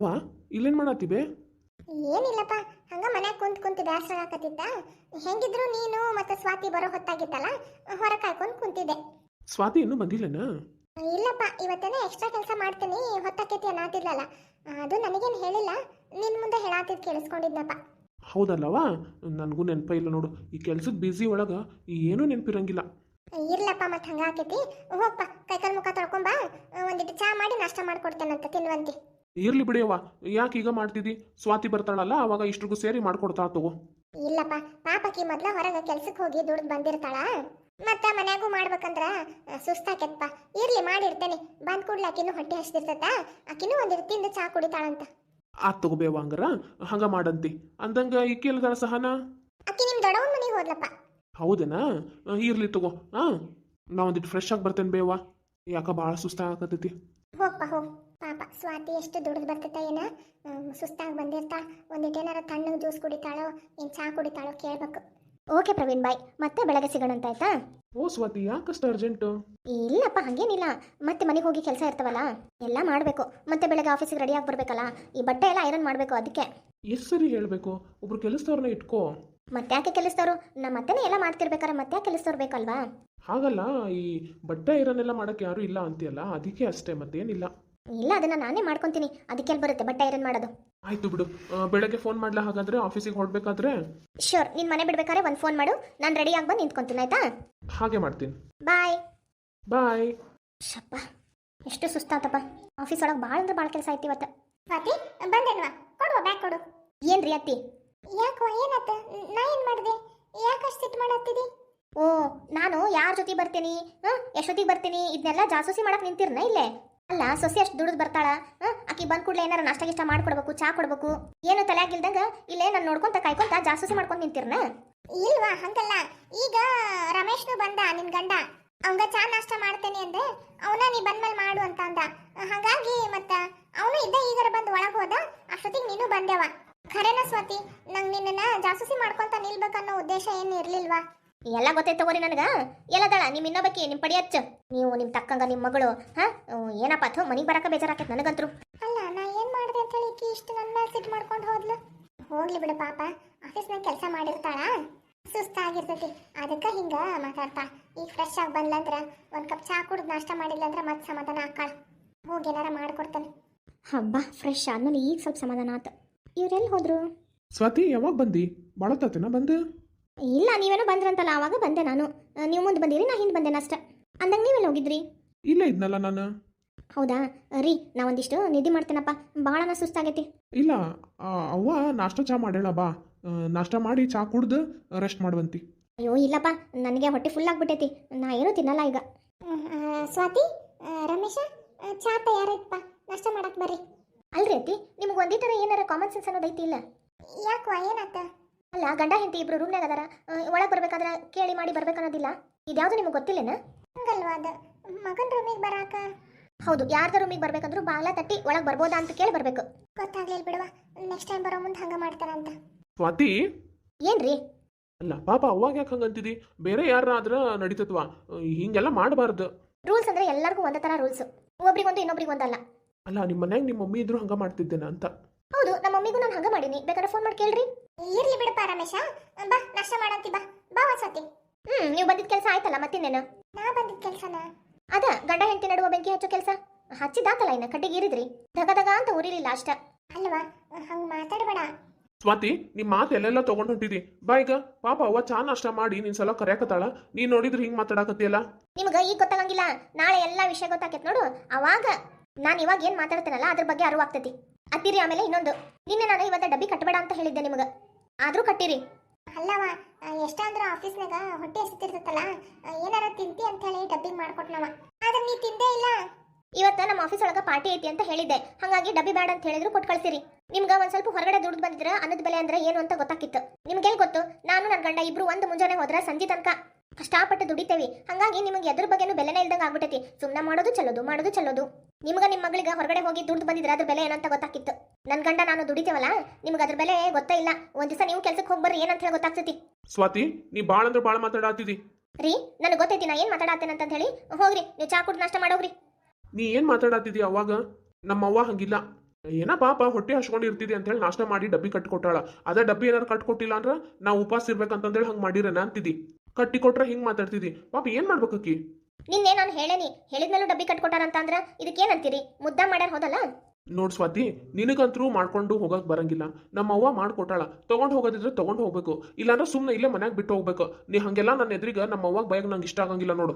ವಾ ಇಲ್ಲೇನು ಮಾಡತ್ತಿ ಬೇ? ಏನಿಲ್ಲಪ್ಪ ಹಂಗ ಮನ್ಯಾಗ ಕುಂತ್ ಕುಂತ ಬ್ಯಾಸರ ಹಾಕತ್ತಿದ್ದ ಹೆಂಗಿದ್ರು ನೀನು ಮತ್ತೆ ಸ್ವಾತಿ ಬರೋ ಹೊತ್ತಾಗಿತ್ತಲ್ಲ ಹೊರ ಕಾಯ್ಕೊಂಡ್ ಕುಂತಿದ್ದೆ. ಸ್ವಾತಿ ಇನ್ನೂ ಬಂದಿಲ್ಲನ? ಇಲ್ಲಪ್ಪ ಇವತ್ತೇನೆ ಎಕ್ಸ್ಟ್ರಾ ಕೆಲಸ ಮಾಡ್ತೀನಿ ಹೊತ್ತಾಕೈತಿ ಅನ್ನತಿದ್ಲಲ್ಲ. ಅದು ನನಗೇನ್ ಹೇಳಿಲ್ಲ ನಿನ್ ಮುಂದೆ ಹೇಳಾತಿದ್ ಕೇಳಿಸ್ಕೊಂಡಿದ್ನಪ್ಪ. ಹೌದಲ್ಲವಾ? ನನಗೂ ನೆನಪ ಇಲ್ಲ ನೋಡು ಈ ಕೆಲ್ಸದ ಬ್ಯುಸಿ ಒಳಗೆ ಏನೂ ನೆನಪಿರಂಗಿಲ್ಲ. ಇರ್ಲಪ್ಪ ಮತ್ತೆ ಹಂಗ ಆಕೈತಿ ಹೋಗ್ಪ ಕೈಕಾಲ್ ಮುಖ ತೊಳ್ಕೊಂಬಾ ಒಂದಿಟ್ಟು ಚಾ ಮಾಡಿ ನಾಷ್ಟ ಮಾಡ್ಕೊಡ್ತೇನಂತ ತಿನ್ವಂತಿ. ಇರ್ಲಿ ಬಿಡಿಯವ್ವ ಯಾಕೆ ಈಗ ಮಾಡ್ತಿದ್ದಿ? ಸ್ವಾತಿ ಬರ್ತಾಳಲ್ಲ ಅವಾಗ ಇಷ್ಟ್ರಿಗೂ ಸೇರಿ ಮಾಡ್ಕೊಡ್ತಾಳ ತಗೋ. ಇಲ್ಲಪ್ಪ ಪಾಪಕಿ ಮೊದ್ಲ ಹೊರಗೆ ಕೆಲ್ಸಕ್ಕೆ ಹೋಗಿ ದುಡ್ದು ಬಂದಿರ್ತಾಳ? ಮತ್ತ ಮನ್ಯಾಗೂ ಮಾಡ್ಬೇಕಂದ್ರ ಸುಸ್ತಾಕೆತ್ಪ ಇರ್ಲಿ ಮಾಡಿರ್ತೇನೆ. ಬಂದ್ ಕೂಡ್ಲೆ ಆಕಿನೂ ಹೊಟ್ಟೆ ಹಸ್ದಿರ್ತೈತ. ಆಕಿನೂ ಒಂದಿಟ್ಟು ತಿಂದು ಚಾ ಕುಡಿತಾಳಂತ. ಆ ತಗೋಬೇವ ಹಂಗಾರ. ಹಂಗ ಮಾಡಂತಿ. ಅಂದಂಗ ಈಕಿ ಸಹನ ಸಹನಾ? ಆಕಿ ನಿಮ್ ದೊಡ್ಡವನ್ ಮನೆಗೆ ಹೋದ್ಲಪ್ಪ. ಹೌದೇನಾ? ಇರ್ಲಿ ತಗೋ. ಹಾ ನಾ ಒಂದಿಟ್ಟು ಫ್ರೆಶ್ ಆಗಿ ಬರ್ತೇನೆ ಬೇವಾ ಯಾಕ ಭಾಳ ಸುಸ್ತಾಗತೈತಿ ಹೋಗ್ಪ ಹೋಗ್. ಪಾಪ ಸ್ವಾತಿ ಎಷ್ಟು ದುಡ್ದು ಬರ್ತೈತ ಏನ? ಸುಸ್ತಾಗಿ ಬಂದಿರ್ತಾ. ಒಂದಿಟ್ಟು ಏನಾರ ತಣ್ಣಗೆ ಜ್ಯೂಸ್ ಕುಡಿತಾಳೋ ಏನ್ ಚಾ ಕುಡಿತಾಳೋ ಕೇಳ್ಬೇಕು. ಓಕೆ ಪ್ರವೀಣ್ ಬಾಯ್ ಮತ್ತೆ ಬೆಳಗ್ಗೆ ಸಿಗೋಣ ಅಂತ ಆಯ್ತಾ? ಓ ಸ್ವಾತಿ ಯಾಕಷ್ಟು ಅರ್ಜೆಂಟ್ ಇಲ್ಲಪ್ಪ ಹಂಗೇನಿಲ್ಲ. ಮತ್ತೆ ಮನೆಗೆ ಹೋಗಿ ಕೆಲಸ ಇರ್ತವಲ್ಲ? ಎಲ್ಲ ಮಾಡಬೇಕು. ಮತ್ತೆ ಬೆಳಗ್ಗೆ ಆಫೀಸಿಗೆ ರೆಡಿಯಾಗಿ ಬರಬೇಕಲ್ಲ? ಈ ಬಟ್ಟೆ ಎಲ್ಲ ಐರನ್ ಮಾಡಬೇಕು ಅದಕ್ಕೆ. ಎಷ್ಟು ಸರಿ ಹೇಳಬೇಕು? ಒಬ್ರು ಕೆಲಸದವ್ರನ್ನ ಇಟ್ಕೋ. ಮತ್ತೆ ಯಾಕೆ ಕೆಲಸದವರು? ನಮ್ಮ ಮತ್ತೆನೇ ಎಲ್ಲ ಮಾಡ್ತಿರ್ಬೇಕಾರೆ ಮತ್ತೆ ಯಾಕೆ ಕೆಲಸದವ್ರು ಬೇಕಲ್ವಾ? ಹಾಗಲ್ಲ ಈ ಬಟ್ಟೆ ಐರನ್ ಎಲ್ಲ ಮಾಡಕ್ಕೆ ಯಾರು ಇಲ್ಲ ಅಂತೀಯಲ್ಲ ಅದಕ್ಕೆ ಅಷ್ಟೇ ಮತ್ತೇನಿಲ್ಲ. ಇಲ್ಲ ಅದನ್ನ ನಾನೇ ಮಾಡ್ಕೊಂತೀನಿ. ಅದಕ್ಕೆ ಎಲ್ಲಿ ಬರುತ್ತೆ? ಬಟ್ಟೆ ಐರನ್ ಮಾಡೋದು? ಆಯ್ತು ಬಿಡು. ಆ, ಬೆಳಗ್ಗೆ ಫೋನ್ ಮಾಡ್ಲಾ ಹಾಗಾದ್ರೆ ಆಫೀಸಿಗೆ ಹೊರಡ್ಬೇಕಾದ್ರೆ ಶೋರ್ ನಿನ್ ಮನೆ ಬಿಡ್ಬೇಕಾದ್ರೆ ಒಂದು ಫೋನ್ ಮಾಡು. ನಾನು ರೆಡಿ ಆಗಿ ಬಂದು ನಿಂತ್ಕೊಂತೀನಿ ಆಯ್ತಾ? ಹಾಗೆ ಮಾಡ್ತೀನಿ. ಬಾಯ್ ಬಾಯ್ ಶಪ್ಪ ಎಷ್ಟು ಸುಸ್ತಾತಪ್ಪ. ಆಫೀಸ್ ಒಳಗೆ ಭಾಳ ಅಂದ್ರೆ ಭಾಳ ಕೆಲಸ ಆಯ್ತು ಇವತ್ತು. ಸ್ವಾತಿ ಬಂದೇನ್ವಾ? ಕೊಡುವ ಬ್ಯಾಗ್ ಕೊಡು. ಏನ್ರಿ ಅತ್ತಿ? ಯಾಕೋ ಏನಾತ ನಾ ಏನು ಮಾಡಿದೆ? ಯಾಕಷ್ಟು ಸಿಟ್ಟು ಮಾಡತ್ತಿದಿ? ಓ ನಾನು ಯಾರ ಜೊತೆ ಬರ್ತೀನಿ? ಹ್ಞೂ ಎಷ್ಟೊತ್ತಿಗೆ ಬರ್ತೀನಿ? ಇದನ್ನೆಲ್ಲ ಜಾಸೂಸಿ ಮಾಡಕ್ಕೆ ನಿಂತಿರ್ನ ಇಲ್ಲೇ? ಅಲ್ಲ, ಸೊಸೆ ಅಷ್ಟು ದುಡಿದು ಬರ್ತಾಳ. ಆಕಿ ಬಂದ್ ಕೂಡಲೇ ಏನಾರ ನಾಷ್ಟ ಗಿಷ್ಟ ಮಾಡ್ಕೊಡ್ಬೇಕು, ಚಾ ಕೊಡ್ಬೇಕು. ಏನು ತಲೆಯಾಗಿಲ್ದಂಗ ಇಲ್ಲೇ ನಾನು ನೋಡ್ಕೊಂತ ಕಾಯ್ಕೊಂತ ಜಾಸೂಸಿ ಮಾಡ್ಕೊಂಡ್ ನಿಂತಿರ್ನ? ಇಲ್ವಾ, ಹಂಗಲ್ಲ. ಈಗ ರಮೇಶ್ನು ಬಂದ ನಿನ್ ಗಂಡ. ಅವಂಗ ಚಾ ನಾಷ್ಟ ಮಾಡ್ತೇನೆ ಅಂದ್ರೆ ಅವನ ನೀ ಬಂದ್ಮೇಲೆ ಮಾಡು ಅಂತ ಅಂದ. ಹಂಗಾಗಿ ಮತ್ತ ಅವನು ಇದ್ದ ಈಗರ ಬಂದು ಒಳಗ್ ಹೋದ. ಅಷ್ಟೊತ್ತಿಗೆ ನೀನು ಬಂದೆವ. ಖರೇನ ಸ್ವಾತಿ, ನಂಗ್ ನಿನ್ನ ಜಾಸೂಸಿ ಮಾಡ್ಕೊಂತ ನಿಲ್ಬೇಕನ್ನೋ ಉದ್ದೇಶ ಏನು ಇರ್ಲಿಲ್ವಾ? ಎಲ್ಲ ಗೊತ್ತೈತೆ ತಗೋರಿ ನನಗ. ಎಲ್ಲದಳ ನಿಮ್ ಇನ್ನೊಬ್ಬಕಿ ನಿಮ್ ಪಡಿ ಹಚ್ಚ ನೀವು ನಿಮ್ ತಕ್ಕಂಗ ನಿಮ್ ಮಗಳು ಹಾ? ಏನಪ್ಪ ಅಥೋ ಮನಿಗ್ ಬರಕ ಬೇಜಾರಾಕೈತೆ ನನಗಂತರು. ಅಲ್ಲ ನಾ ಏನ್ ಮಾಡ್ದೆ ಅಂತ ಹೇಳಿ ಈಕಿ ಇಷ್ಟು ನನ್ನ ಮೇಲೆ ಸಿಟ್ಟು ಮಾಡ್ಕೊಂಡು ಹೋದ್ಲು. ಹೋಗ್ಲಿ ಬಿಡು ಪಾಪ ಆಫೀಸ್ನಾಗ ಕೆಲಸ ಮಾಡಿರ್ತಾಳ. ಸುಸ್ತಾಗಿರ್ತೈತಿ ಅದಕ್ಕೆ ಹಿಂಗ ಮಾತಾಡ್ತಾ. ಈಗ ಫ್ರೆಶ್ ಆಗಿ ಬಂದ್ಲಂದ್ರ ಒಂದ್ ಕಪ್ ಚಾ ಕುಡ್ದು ನಾಷ್ಟ ಮಾಡಿಲ್ಲಂದ್ರ ಮತ್ತೆ ಸಮಾಧಾನ ಆಕಾಳ ಹೋಗಿ ಏನಾರ ಮಾಡ್ಕೊಡ್ತಾನೆ. ಹಬ್ಬ ಫ್ರೆಶ್ ಆದ್ಮೇಲೆ ಈಗ ಸ್ವಲ್ಪ ಸಮಾಧಾನ ಆತ. ಇವ್ರೆಲ್ಲಿ ಹೋದ್ರು? ಸ್ವಾತಿ ಯಾವಾಗ ಬಂದಿ? ಭಾಳ ತಾತೇನ ಬಂದು? ಇಲ್ಲ ನೀವೇನೋ ಬಂದ್ರಂತಲ್ಲ ಆವಾಗ ಬಂದೆ ನಾನು. ನೀವು ಮುಂದೆ ಬಂದಿರಿ ನಾ ಹಿಂದೆ ಬಂದೆ ಅಷ್ಟೇ. ಅಂದಂಗ ನೀವೆಲ್ಲ ಹೋಗಿದ್ರಿ? ಇಲ್ಲ ಇದ್ನಲ್ಲ ನಾನು. ಹೌದಾ? ರೀ ನಾ ಒಂದಿಷ್ಟು ನಿಧಿ ಮಾಡ್ತೇನಪ್ಪ. ಭಾಳನ ಸುಸ್ತಾಗೈತಿ. ಇಲ್ಲ ಆ, ಅವ್ವ ನಾಷ್ಟ ಚಾ ಮಾಡ್ಯಾಳ ಬಾ. ಆ, ನಾಷ್ಟ ಮಾಡಿ ಚಾ ಕುಡ್ದು ರೆಸ್ಟ್ ಮಾಡುವಂತಿ ಅಯ್ಯೋ ಇಲ್ಲಪ್ಪ ನನಗೆ ಹೊಟ್ಟೆ ಫುಲ್ ಆಗ್ಬಿಟ್ಟೈತಿ. ನಾ ಏನೂ ತಿನ್ನಲ್ಲ ಈಗ. ಸ್ವಾತಿ ರಮೇಶ ಚಾ ತಯಾರೈತಪ್ಪ ನಾಷ್ಟ ಮಾಡಕ್ ಬರ್ರಿ. ಅಲ್ರಿ ಅತ್ತಿ ನಿಮ್ಗೆ ಒಂದೇ ಥರ ಏನಾರ ಕಾಮನ್ ಸೆನ್ಸ್ ಅನ್ನೋದೈತಿ ಇಲ್ಲ? ಯಾಕೋ ಏನಾತ? ಅಲ್ಲ ಗಂಡ ಹೆಂಡತಿ ಇಬ್ರು ರೂಮ್ನಾಗ ಅದಾರ. ಒಳಗೆ ಬರ್ಬೇಕಾದ್ರೆ ಕೇಳಿ ಮಾಡಿ ಬರ್ಬೇಕನ್ನೋದಿಲ್ಲ? ಇದ್ಯಾವುದು ನಿಮಗೆ ಗೊತ್ತಿಲ್ಲೇನ? ಹಂಗಲ್ವಾ ಅದು? ಮಗನ ರೂಮಿಗೆ ಬರಾಕ? ಹೌದು ಯಾರ್ದ ರೂಮಿಗೆ ಬರ್ಬೇಕಂದ್ರೂ ಬಾಗ್ಲ ತಟ್ಟಿ ಒಳಗೆ ಬರ್ಬೋದಾ ಅಂತ ಕೇಳಿ ಬರ್ಬೇಕು. ಗೊತ್ತಾಗ್ಲಿಲ್ಲ ಬಿಡುವ. ನೆಕ್ಸ್ಟ್ ಟೈಮ್ ಬರೋ ಮುಂದೆ ಹಂಗ ಮಾಡ್ತಾರಂತ. ಸ್ವಾತಿ? ಏನ್ರಿ? ಅಲ್ಲ ಪಾಪ ಅವಾಗ ಯಾಕೆ ಹಂಗಂತಿದಿ? ಬೇರೆ ಯಾರಾದ್ರ ನಡೀತತ್ವ ಹಿಂಗೆಲ್ಲ ಮಾಡಬಾರ್ದು. ರೂಲ್ಸ್ ಅಂದ್ರೆ ಎಲ್ಲರಿಗೂ ಒಂದೇ ತರ ರೂಲ್ಸ್. ಒಬ್ರಿಗೊಂದು ಇನ್ನೊಬ್ರಿಗೆ ಒಂದಲ್ಲ. ಅಲ್ಲ ನಿಮ್ಮ ಮನ್ಯಾಗ ನಿಮ್ಮ ಮಮ್ಮಿ ಇದ್ರು ಹಂಗ ಮಾಡ್ತಿದ್ದೇನೆ ಅಂತ ಹೌದು ನಮ್ಮ ಮಮ್ಮಿಗೂ ನಾನು ಹಂಗ ಮಾಡೀನಿ. ಬೇಕಾದ್ರೆ ಫೋನ್ ಮಾಡಿ ಕೇಳ್ರಿ. ಇರ್ಲಿ ಬಿಡಪ್ಪ ರಮೇಶ. ಬಾ ನಾಷ್ಟ ಮಾಡಂತಿ ಬಾ. ಬಾ ಒಂದ್ಸತಿ ಹ್ಮ್ ನೀವು ಬಂದಿದ್ ಕೆಲಸ ಆಯ್ತಲ್ಲ ಮತ್ತಿನ್ನೇನು? ನಾ ಬಂದಿದ್ ಕೆಲಸನ? ಅದ ಗಂಡ ಹೆಂಡತಿ ನಡುವ ಬೆಂಕಿ ಹಚ್ಚೋ ಕೆಲಸ? ಹಚ್ಚಿದಾತಲ್ಲ ಇನ್ನ ಕಟ್ಟಿಗೆ ಇರಿದ್ರಿ ಧಗ ಧಗ ಅಂತ ಉರಿಲಿಲ್ಲ ಅಷ್ಟ. ಅಲ್ವಾ? ಹಂಗ ಮಾತಾಡಬೇಡ. ಸ್ವಾತಿ ನಿಮ್ಮ ಮಾತು ಎಲ್ಲೆಲ್ಲ ತಗೊಂಡ್ ಹೊಂಟಿದಿ. ಬಾ ಈಗ. ಪಾಪ ಅವ್ವ ಚಾ ನಾಷ್ಟ ಮಾಡಿ ನಿನ್ ಸಲ ಕರೆಯಕತ್ತಾಳ. ನೀನ್ ನೋಡಿದ್ರೆ ಹಿಂಗ್ ಮಾತಾಡಕತ್ತಿಯಲ್ಲ? ನಿಮ್ಗ ಈಗ ಗೊತ್ತಾಗಂಗಿಲ್ಲ. ನಾಳೆ ಎಲ್ಲಾ ವಿಷಯ ಗೊತ್ತಾಕೈತ್ ನೋಡು. ಅವಾಗ ನಾನು ಇವಾಗ ಏನ್ ಮಾತಾಡ್ತೇನಲ್ಲ ಅದ್ರ ಬಗ್ಗೆ ಅರಿವಾಗ್ತೈತಿ. ಅತ್ತಿರಿ ಆಮೇಲೆ ಇನ್ನೊಂದು. ನಿನ್ನೆ ನಾನು ಇವತ್ತ ಡಬ್ಬಿ ಕಟ್ಟಬೇಡ ಅಂತ ಹೇಳಿದ್ದೆ ನಿಮಗ. ಆದ್ರೂ ಕಟ್ಟಿರಿ. ಅಲ್ಲವ ಎಷ್ಟಾದ್ರೂ ಆಫೀಸ್ನಾಗ ಹೊಟ್ಟೆ ಹಸಿತಿರ್ತೈತಲ್ಲ ಏನಾರ ತಿಂತಿ ಅಂತ ಹೇಳಿ ಡಬ್ಬಿ ಮಾಡ್ಕೊಟ್ನವ. ಆದ್ರೆ ನೀ ತಿಂದೇ ಇಲ್ಲ. ಇವತ್ತ ನಮ್ಮ ಆಫೀಸ್ ಒಳಗ ಪಾರ್ಟಿ ಐತಿ ಅಂತ ಹೇಳಿದ್ದೆ. ಹಾಗಾಗಿ ಡಬ್ಬಿ ಬೇಡ ಅಂತ ಹೇಳಿದ್ರು ಕೊಟ್ಟು ಕಳ್ಸಿರಿ. ನಿಮ್ಗೆ ಒಂದ್ ಸ್ವಲ್ಪ ಹೊರಗಡೆ ದುಡ್ದು ಬಂದಿದ್ರ ಅನ್ನದ ಬೆಲೆ ಅಂದ್ರೆ ಏನು ಅಂತ ಗೊತ್ತಾಕಿತ್ತು. ನಿಮ್ಗೆಲ್ ಗೊತ್ತು ನಾನು ನನ್ನ ಗಂಡ ಇಬ್ರು ಒಂದು ಮುಂಜಾನೆ ಹೋದ್ರೆ ಸಂಜೆ ತನಕ ಕಷ್ಟಪಟ್ಟು ದುಡಿತೇವೆ. ಹಂಗಾಗಿ ನಿಮಗೆ ಎದ್ರ ಬಗ್ಗೆನೂ ಬೆಲೆನೇ ಇಲ್ದಂಗ ಆಗ್ಬಿಟ್ಟೈತಿ ಸುಮ್ಮನೆ ಮಾಡೋದು ಚಲೋದು ಮಾಡೋದು ಚಲೋದು. ನಿಮ್ಗೆ ನಿಮ್ಮ ಮಗಳಿಗೆ ಹೊರಗಡೆ ಹೋಗಿ ದುಡ್ಡು ಬಂದಿದ್ರೆ ಅದ್ರ ಬೆಲೆ ಏನಂತ ಗೊತ್ತಾಕಿತ್ತು ನನ್ನ ಗಂಡ ನಾನು ದುಡಿತೇವಲ್ಲ ನಿಮ್ಗೆ ಅದ್ರ ಬೆಲೆ ಗೊತ್ತೇ ಇಲ್ಲ. ಒಂದ್ ದಿವಸ ನೀವು ಕೆಲ್ಸಕ್ಕೆ ಹೋಗ್ಬರ್ರಿ ಏನಂತ ಹೇಳಿ ಗೊತ್ತಾಗ್ತೈತಿ. ಸ್ವಾತಿ ನೀ ಬಾಳ ಅಂದ್ರೆ ಬಾಳ ಮಾತಾಡತ್ತಿದಿ ರೀ ನನಗೆ ಗೊತ್ತೈತಿ ನಾ ಏನ್ ಮಾತಾಡತ್ತೇನೆ ಅಂತ ಹೇಳಿ. ಹೋಗ್ರಿ ನೀವು ಚಾ ಕುಡ್ದು ನಾಷ್ಟ ಮಾಡೋಗ್ರಿ. ನೀ ಏನ್ ಮಾತಾಡತ್ತಿದಿ ಅವಾಗ? ನಮ್ಮವ್ವ ಹಂಗಿಲ್ಲ. ಏನ ಪಾಪ ಹೊಟ್ಟೆ ಹಚ್ಕೊಂಡು ಇರ್ತಿದೆ ಅಂತ ಹೇಳಿ ನಾಷ್ಟ ಮಾಡಿ ಡಬ್ಬಿ ಕಟ್ಕೊಟ್ಟಾಳ. ಅದ ಡಬ್ಬಿ ಏನಾರು ಕಟ್ಕೊಟ್ಟಿಲ್ಲ ಅಂದ್ರ ನಾ ಉಪವಾಸ ಇರ್ಬೇಕಂತಂದೇಳಿ ಹಂಗೆ ಮಾಡಿರೇನ ಅಂತಿದ್ದಿ ಕಟ್ಟಿ ಕೊಟ್ರೆ ಹಿಂಗೆ ಮಾತಾಡ್ತಿದ್ದಿ. ಪಾಪ ಏನ್ ಮಾಡ್ಬೇಕಕ್ಕಿ ನಿನ್ನೆ ನಾನು ಹೇಳೇನಿ ಹೇಳಿದ್ಮೇಲೂ ಡಬ್ಬಿ ಕಟ್ಕೊಟ್ಟಾರಂತ ಅಂದ್ರ ಇದಕ್ಕೇನಂತೀರಿ ಮುದ್ದ ಮಾಡ್ಯಾರ ಹೋದಲ್ಲ? ನೋಡ್ ಸ್ವಾತಿ ನಿನಗಂತರೂ ಮಾಡ್ಕೊಂಡು ಹೋಗಕ್ ಬರಂಗಿಲ್ಲ. ನಮ್ಮ ಅವ್ವ ಮಾಡ್ಕೊಟ್ಟಾಳ. ತಗೊಂಡ್ ಹೋಗೋದಿದ್ರೆ ತಗೊಂಡ್ ಹೋಗ್ಬೇಕು. ಇಲ್ಲಾಂದ್ರೆ ಸುಮ್ಮನೆ ಇಲ್ಲೇ ಮನ್ಯಾಗ ಬಿಟ್ಟು ಹೋಗ್ಬೇಕು. ನೀ ಹಂಗೆಲ್ಲ ನನ್ನ ಎದುರಿಗೆ ನಮ್ಮ ಅವ್ವಾಗ ಬಯಕ್ ನಂಗೆ ಇಷ್ಟ ಆಗಂಗಿಲ್ಲ ನೋಡು.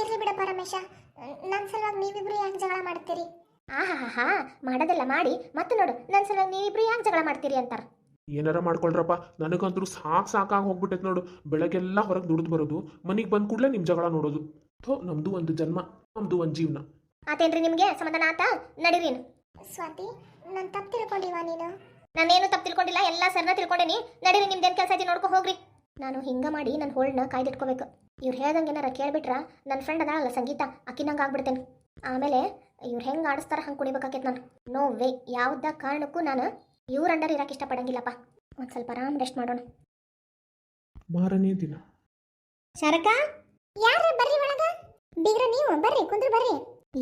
ಇರ್ಲಿ ಬಿಡ ಪರಮೇಶ ನನ್ನ ಸಲುವಾಗಿ ನೀವಿಬ್ರು ಯಾಕೆ ಜಗಳ ಮಾಡ್ತೀರಿ? ಆಹಾ ಮಾಡೋದೆಲ್ಲ ಮಾಡಿ. ಮತ್ತೆ ನೋಡು ನನ್ನ ಸಲುವಾಗಿ ನೀವಿಬ್ರು ಯಾಕೆ ಜಗಳ ಮಾಡ್ತೀರಿ ಅಂತಾರ? ಏನಾರ ಮಾಡ್ಕೊಳ್ರಪ್ಪ. ನನಗಂತೂ ಸಾಕ್ ಸಾಕಾಗಿ ಹೋಗ್ಬಿಟ್ಟೈತೆ ನೋಡು. ಬೆಳಗ್ಗೆಲ್ಲ ಹೊರಗೆ ದುಡ್ದು ಬರೋದು ಮನೆಗೆ ಬಂದ ಕೂಡಲೇ ನಿಮ್ಮ ಜಗಳ ನೋಡೋದು. ಥೋ ನಮ್ದು ಒಂದು ಜನ್ಮ ನಮ್ದು ಒಂದು ಜೀವನ. ಆತೇನ್ರಿ ನಿಮಗೆ? ಸಮಾಧಾನ ಆತ? ನಡೀರಿ ಸ್ವಾತಿ ನಾನು ತಪ್ಪು ತಿಳ್ಕೊಂಡಿವ ನೀನು? ನಾನೇನು ತಪ್ಪು ತಿಳ್ಕೊಂಡಿಲ್ಲ ಎಲ್ಲ ಸರ್ನ ತಿಳ್ಕೊಂಡೇನಿ. ನಡೀರಿ ನಿಮ್ದೇನು ಕೆಲಸ ಐತಿ ನೋಡ್ಕೊ ಹೋಗ್ರಿ. ನಾನು ಹಿಂಗ ಮಾಡಿ ನನ್ನ ಹೋಲ್ಡ್ನ ಕಾಯ್ದಿಟ್ಕೋಬೇಕು. ಇವ್ರು ಹೇಳ್ದಂಗೆ ಏನಾರ ಕೇಳ್ಬಿಟ್ರ? ನನ್ನ ಫ್ರೆಂಡ್ ಅದಾಳಲ್ಲ ಸಂಗೀತ ಅಕ್ಕಿನಂಗೆ ಆಗ್ಬಿಡ್ತೇನೆ. ಆಮೇಲೆ ಇವ್ರು ಹೆಂಗೆ ಆಡಿಸ್ತಾರ ಹಂಗೆ ಕುಡಿಬೇಕಾಕೈತೆ ನಾನು. ನೋ ವೇ ಯಾವುದ ಕಾರಣಕ್ಕೂ ನಾನು ಇವ್ರ ಅಂಡರ್ ಇರಕ್ಕೆ ಇಷ್ಟಪಡಂಗಿಲ್ಲಪ್ಪ. ಒಂದ್ ಸ್ವಲ್ಪ ಆರಾಮ್ ರೆಸ್ಟ್ ಮಾಡೋಣ. ಮಾರನೇ ದಿನ. ಶರಕ ಯಾರ ಬರ್ರಿ ಒಳಗ? ಬೀಗ್ರ ನೀವು ಬರ್ರಿ ಕುಂದ್ರ ಬರ್ರಿ.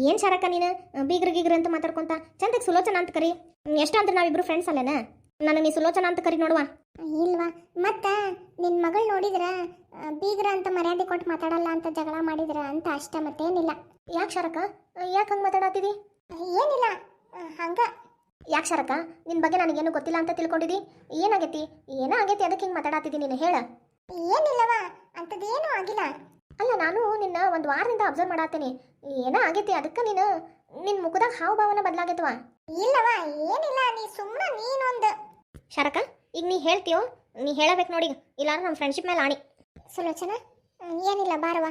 ಏನ್ ಶರಕ ನೀನು? ಬೀಗ್ರ ಗೀಗ್ರ ಅಂತ ಮಾತಾಡ್ಕೊಂತ ಚಂದಕ್ಕೆ ಸುಲೋಚನ ಅಂತ ಕರಿ. ಎಷ್ಟು ಅಂದ್ರೆ ನಾವಿಬ್ರು ಫ್ರೆಂಡ್ಸ್ ಅಲ್ಲೇನ? ನಾನು ನೀ ಸುಲೋಚನ ಅಂತ ಕರಿ ನೋಡುವ. ಇಲ್ವಾ? ಮತ್ತ ನಿನ್ ಮಗಳು ನೋಡಿದ್ರ ಬೀಗ್ರ ಅಂತ ಮರ್ಯಾದೆ ಕೊಟ್ಟು ಮಾತಾಡಲ್ಲ ಅಂತ ಜಗಳ ಮಾಡಿದ್ರ ಅಂತ ಅಷ್ಟ ಮತ್ತೇನಿಲ್ಲ ಯಾಕೆ ಶರಕ ಯಾಕೆ ಹಂಗೆ ಮಾತಾಡತ್ತಿದಿ ಏನಿಲ್ಲ. ಹಂಗ. ಯಾಕೆ ಶರಕ ನಿನ್ನ ಬಗ್ಗೆ ನನಗೇನು ಗೊತ್ತಿಲ್ಲ ಅಂತ ತಿಳ್ಕೊಂಡಿದಿ? ಏನಾಗೈತಿ? ಏನೋ ಆಗೈತಿ? ಅದಕ್ಕೆ ಹಿಂಗೆ ಮಾತಾಡತ್ತಿದ್ದಿ ನೀನು? ಹೇಳ. ಏನಿಲ್ಲವ ಅಂಥದ್ದೇನೂ ಆಗಿಲ್ಲ. ಅಲ್ಲ ನಾನು ನಿನ್ನ ಒಂದು ವಾರದಿಂದ ಅಬ್ಸರ್ವ್ ಮಾಡತ್ತೀನಿ ಏನೋ ಆಗೈತಿ? ಅದಕ್ಕೆ ನೀನು ನಿನ್ನ ಮುಖದಾಗ ಹಾವ ಭಾವನ ಬದಲಾಗೈತವ ಇಲ್ಲವ ಏನಿಲ್ಲ. ನೀ ಸುಮ್ಮನೆ ನೀನೊಂದು. ಶರಕ ಈಗ ನೀ ಹೇಳ್ತೀಯೋ? ನೀ ಹೇಳಬೇಕು ನೋಡಿ ಇಲ್ಲಾಂದ್ರೆ ನಮ್ಮ ಫ್ರೆಂಡ್ಶಿಪ್ ಮೇಲೆ ಆಣಿ. ಸುಲೋಚನಾ? ಏನಿಲ್ಲ ಬಾರವ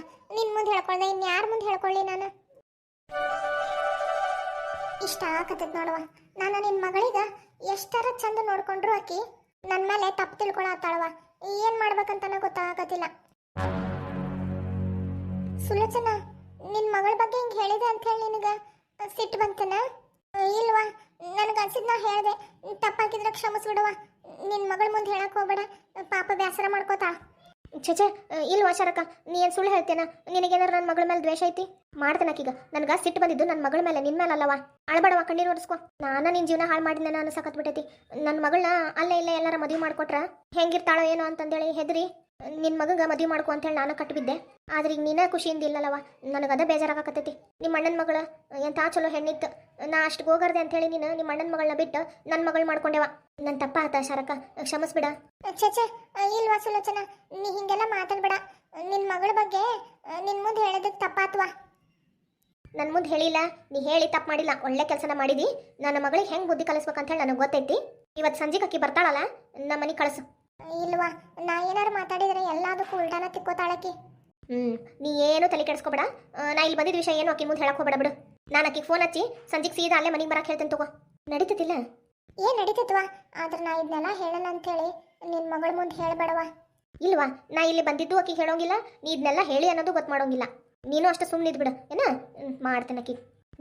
ಇಷ್ಟ ಆಗತ್ತದ ನೋಡವ ನಾನು ನಿನ್ನ ಮಗಳಿಗ ಎಷ್ಟರ ಚಂದ ನೋಡ್ಕೊಂಡ್ರು ಆಕಿ ನನ್ನ ಮೇಲೆ ತಪ್ಪು ತಿಳ್ಕೊಳತ್ತಾಳವ ಏನ್ ಮಾಡ್ಬೇಕಂತನ ಗೊತ್ತಾಗತ್ತಿಲ್ಲ ಸುಲೋಚನ, ನಿನ್ ಮಗಳ ಬಗ್ಗೆ ಹಿಂಗ್ ಹೇಳಿದೆ ಅಂತ ಹೇಳಿ ನಿನಗ ಸಿಟ್ಟು ಬಂತನ? ಇಲ್ವಾ, ನನಗೆ ಅನ್ಸಿದ್ ನಾ ಹೇಳ್ದೆ. ತಪ್ಪಾಗಿದ್ರೆ ಕ್ಷಮಿಸ್ಬಿಡವ ನಿನ್ ಮಗಳ ಮುಂದೆ ಹೇಳಕ್ ಹೋಗ್ಬೇಡ. ಪಾಪ ಬೇಸರ ಮಾಡ್ಕೋತಾ ಛೇ ಇಲ್ಲ ಶರಕ ನೀ ಏನು ಸುಳ್ಳು ಹೇಳ್ತೇನ ನಿನಗೇನಾರು ನನ್ನ ಮಗಳ ಮೇಲೆ ದ್ವೇಷ ಐತಿ? ಮಾಡ್ತೇನಕ್ಕೀಗ ನನಗೆ ಸಿಟ್ಟು ಬಂದಿದ್ದು ನನ್ನ ಮಗಳ ಮೇಲೆ ನಿನ್ನ ಮೇಲೆ ಅಲ್ಲವಾ? ಅಳಬಡವ ಕಣ್ಣೀರು ಒರೆಸ್ಕೊ. ನಾನು ನಿನ್ನ ಜೀವನ ಹಾಳು ಮಾಡಿದ್ನ ನಾನು ಸಕತ್ಬಿಟ್ಟೈತಿ ನನ್ನ ಮಗಳನ್ನ ಅಲ್ಲೇ ಇಲ್ಲೇ ಎಲ್ಲಾರ ಮದುವೆ ಮಾಡ್ಕೊಟ್ರ? ಹೆಂಗಿರ್ತಾಳೋ ಏನೋ ಅಂತಂದೇಳಿ ಹೆದರಿ. ನಿನ್ನ ಮಗಂಗ ಮದುವೆ ಮಾಡ್ಕೊ ಅಂತೇಳಿ ನಾನು ಕಟ್ಬಿದ್ದೆ. ಆದ್ರೆ ಈಗ ನೀನೇ ಖುಷಿಯಿಂದ ಇಲ್ಲಲ್ಲವ? ನನಗೆ ಅದ ಬೇಜಾರಾಗಕತ್ತೈತಿ. ನಿಮ್ಮ ಅಣ್ಣನ ಮಗಳ ಎಂಥ ಚಲೋ ಹೆಣ್ಣಿತ್ತು. ನಾ ಅಷ್ಟು ಹೋಗರ್ದೆ ಅಂತೇಳಿ ನೀನು ನಿಮ್ಮ ಅಣ್ಣನ ಮಗಳನ್ನ ಬಿಟ್ಟು ನನ್ನ ಮಗಳು ಮಾಡ್ಕೊಂಡೆವ. ನನ್ನ ತಪ್ಪ ಆತ ಶರಕ ಕ್ಷಮಿಸ್ಬಿಡ. ಛೇ ಇಲ್ವಾ ಸುಲೋಚನ. ನೀ ಹಿಂಗೆಲ್ಲ ಮಾತಾಡ್ಬೇಡ. ನಿನ್ನ ಮಗಳ ಬಗ್ಗೆ ನಿನ್ನ ಮುಂದೆ ಹೇಳೋದಕ್ಕೆ ತಪ್ಪಾತ್ವಾ? ನನ್ನ ಮುಂದೆ ಹೇಳಿಲ್ಲ. ನೀ ಹೇಳಿ ತಪ್ಪು ಮಾಡಿಲ್ಲ. ಒಳ್ಳೆ ಕೆಲಸನ ಮಾಡಿದಿ. ನನ್ನ ಮಗಳಿಗೆ ಹೆಂಗೆ ಬುದ್ಧಿ ಕಲಿಸ್ಬೇಕಂತ ಹೇಳಿ ನನಗೆ ಗೊತ್ತೈತಿ. ಇವತ್ತು ಸಂಜೆಗೆ ಅಕ್ಕಿ ಬರ್ತಾಳಲ್ಲ ನಮ್ಮ ಮನೆಗೆ ಕಳಿಸು. ಇಲ್ವಾ? ನಾ ಏನಾರು ಮಾತಾಡಿದ್ರೆ ಎಲ್ಲದಕ್ಕೂ ಉಲ್ಟಾನ ತಿಕ್ಕೋತಾಳಕಿ ಹ್ಮ್ ನೀ ಏನು ತಲೆ ಕೆಡಿಸ್ಕೊಬೇಡ. ನಾ ಇಲ್ಲಿ ಬಂದಿದ್ದ ವಿಷಯ ಏನು ಆಕಿ ಮುಂದೆ ಹೇಳಕ್ ಹೋಗ್ಬೇಡ ಬಿಡು. ನಾನು ಆಕಿಗೆ ಫೋನ್ ಹಚ್ಚಿ ಸಂಜೆಗೆ ಸೀದಾ ಅಲ್ಲೇ ಮನೆಗೆ ಬರಕ್ಕೆ ಹೇಳ್ತೇನೆ ತಗೋ. ನಡೀತದಿಲ್ಲ ಏನ್ ನಡೀತತ್ವಾ? ಆದ್ರೆ ನಾ ಇದನ್ನೆಲ್ಲ ಹೇಳಲ್ಲ ಅಂತೇಳಿ ನಿನ್ನ ಮಗಳ ಮುಂದೆ ಹೇಳಬೇಡವಾ? ಇಲ್ವಾ? ನಾ ಇಲ್ಲಿ ಬಂದಿದ್ದು ಆಕಿಗೆ ಹೇಳೋಂಗಿಲ್ಲ ನೀ ಇದನ್ನೆಲ್ಲ ಹೇಳಿ ಅನ್ನೋದು ಗೊತ್ತು ಮಾಡೋಂಗಿಲ್ಲ. ನೀನು ಅಷ್ಟು ಸುಮ್ಮನೆ ಬಿಡು ಏನ? ಮಾಡ್ತೇನೆ ಆಕಿ.